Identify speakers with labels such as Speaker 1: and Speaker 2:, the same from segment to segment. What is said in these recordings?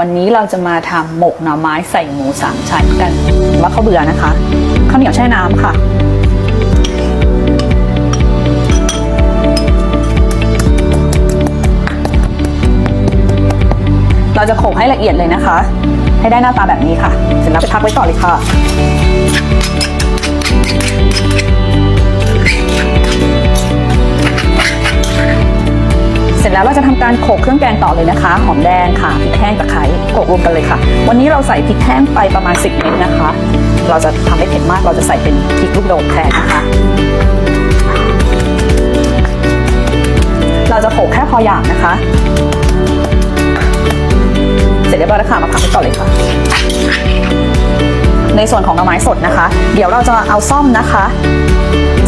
Speaker 1: วันนี้เราจะมาทำหมกหน่อไม้ใส่หมูสามชั้นกันว่าเขาวเบื่อนะคะข้าวเหนียวแช่น้ำค่ะ เราจะโขลกให้ละเอียดเลยนะคะ ให้ได้หน้าตาแบบนี้ค่ะ เสร็จแล้วไปพักไว้ก่อนเลยค่ะ เราจะทำการโขลกเครื่องแกงต่อเลยนะคะ หอมแดงค่ะพริกแห้งตะไคร้โขลกรวมกันเลยค่ะ วันนี้เราใส่พริกแห้งไปประมาณ 10 เม็ดนะคะ เราจะทำให้เผ็ดมากเราจะใส่เป็นพริกลูกโดดแทนนะคะ เราจะโขลกแค่พอหยาบนะคะ เสร็จเรียบร้อยแล้วค่ะมาพักไว้ก่อนเลยค่ะ ในส่วนของหน่อไม้สดนะคะ เดี๋ยวเราจะเอาซ่อมนะคะ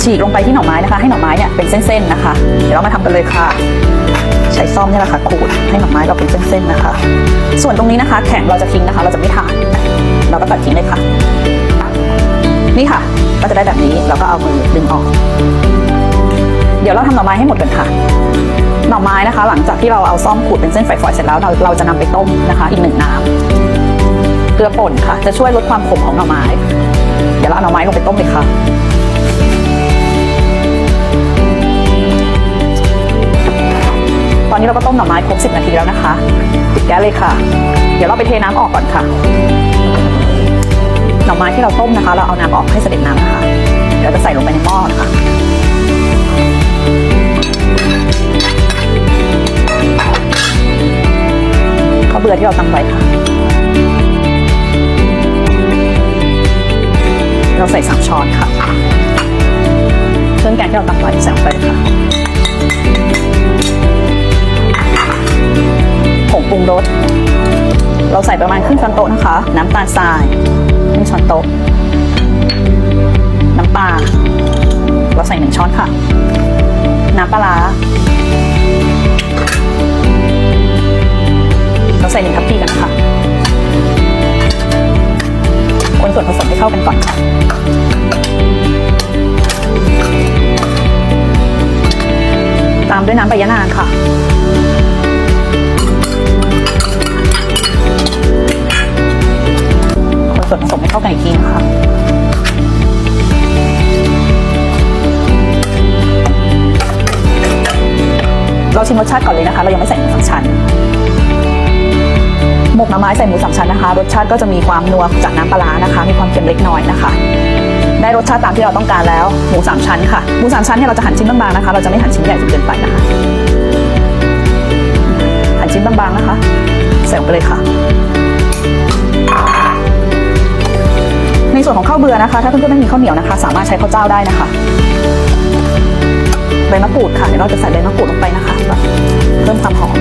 Speaker 1: ฉีกลงไปที่หน่อไม้นะคะ ให้หน่อไม้เนี่ยเป็นเส้นๆนะคะ เดี๋ยวเรามาทำกันเลยค่ะ ใช้ซ่อมนี่แหละค่ะขูดให้หน่อไม้เราเป็นเส้นๆนะคะ ส่วนตรงนี้นะคะ แข็งเราจะทิ้งนะคะ เราจะไม่ทานเราก็ตัดทิ้งเลยค่ะ นี่ค่ะ ก็จะได้แบบนี้เราก็เอามือดึงออก เดี๋ยวเราทำหน่อไม้ให้หมดกันค่ะหน่อไม้นะคะ หลังจากที่เราเอาซ่อมขูดเป็นเส้นฝอยๆเสร็จแล้วเราเราจะนำไปต้มนะคะ อีกหนึ่งน้ำเกลือป่นค่ะ จะช่วยลดความขมของหน่อไม้ เดี๋ยวเราเอาหน่อไม้ลงไปต้มเลยค่ะ นี้เราก็ต้มหน่อไม้ครบ 10 นาทีแล้วนะคะปิดแก๊สเลยค่ะ เดี๋ยวเราไปเทน้ำออกก่อนค่ะ หน่อไม้ที่เราต้มนะคะ เราเอาน้ำออกให้เสด็จน้ำนะคะ เดี๋ยวเราจะใส่ลงไปในหม้อนะคะข้าวเบื่อที่เราตำไว้ค่ะ เราใส่สามช้อนค่ะ เครื่องแกงที่เราตำไว้ใส่ลงไปค่ะ ผงปรุงรส เราใส่ประมาณครึ่งช้อนโต๊ะนะคะ น้ำตาลทรายครึ่งช้อนโต๊ะ น้ำปลา เราใส่หนึ่งช้อนค่ะ น้ำปลาร้าเราใส่หนึ่งทัพพีกันนะคะ คนส่วนผสมให้เข้ากันก่อนค่ะตามด้วยน้ำใบยะนางค่ะ วนผสมให้เข้ากันอีกทีนะคะเราชิมรสชาติก่อนเลยนะคะ เรายังไม่ใส่หมูสามชั้น หมกหน่อไม้ใส่หมูสามชั้นนะคะ รสชาติก็จะมีความนัวจากน้ำปลาร้านะคะ มีความเค็มเล็กน้อยนะคะ ได้รสชาติตามที่เราต้องการแล้ว หมูสามชั้นค่ะ หมูสามชั้นเนี่ยเราจะหั่นชิ้นบางๆนะคะ เราจะไม่หั่นชิ้นใหญ่จนเกินไปนะคะ หั่นชิ้นบางๆนะคะ ใส่ลงไปเลยค่ะ ส่วนของข้าวเบื่อนะคะ ถ้าเพื่อนๆไม่มีข้าวเหนียวนะคะ สามารถใช้ข้าวเจ้าได้นะคะใบมะกรูดค่ะเดี๋ยวเราจะใส่ใบมะกรูดลงไปนะคะเพิ่มความหอม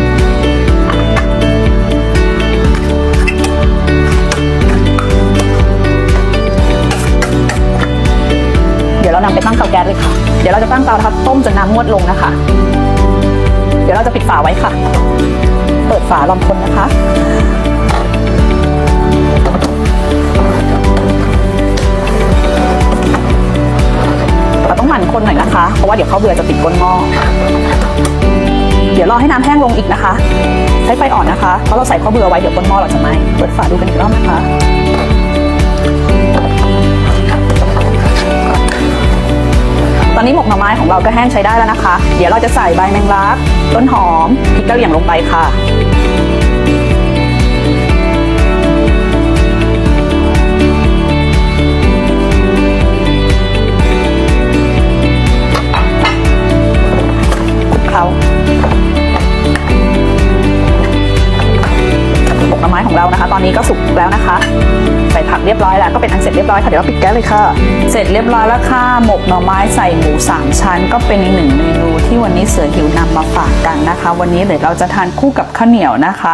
Speaker 1: เดี๋ยวเรานำไปตั้งเตาแก๊สเลยค่ะ เดี๋ยวเราจะตั้งเตานะคะต้มจนน้ำงวดลงนะคะ เดี๋ยวเราจะปิดฝาไว้ค่ะ เปิดฝาลองคนนะคะ ว่าเดี๋ยวข้าวเบื่อจะติดก้นหม้อเดี๋ยวรอให้น้ำแห้งลงอีกนะคะ ใช้ไฟอ่อนนะคะ เพราะเราใส่ข้าวเบื่อไว้เดี๋ยวก้นหม้อเราจะไหม้เปิดฝาดูกันอีกรอบนะคะตอนนี้หมกหน่อไม้ของเราก็แห้งใช้ได้แล้วนะคะ เดี๋ยวเราจะใส่ใบแมงลัก ต้นหอมพริกกระเหรี่ยงลงไปค่ะ ไม้ของเรานะคะ ตอนนี้ก็สุกแล้วนะคะ ใส่ผักเรียบร้อยแล้วก็เป็นอันเสร็จเรียบร้อยค่ะเดี๋ยวเราปิดแก๊สเลยค่ะ เสร็จเรียบร้อยแล้วค่ะหมกหน่อไม้ใส่หมูสามชั้น ก็เป็นอีกหนึ่งเมนูที่วันนี้เสือหิวนำมาฝากกันนะคะ วันนี้เดี๋ยวเราจะทานคู่กับข้าวเหนียวนะคะ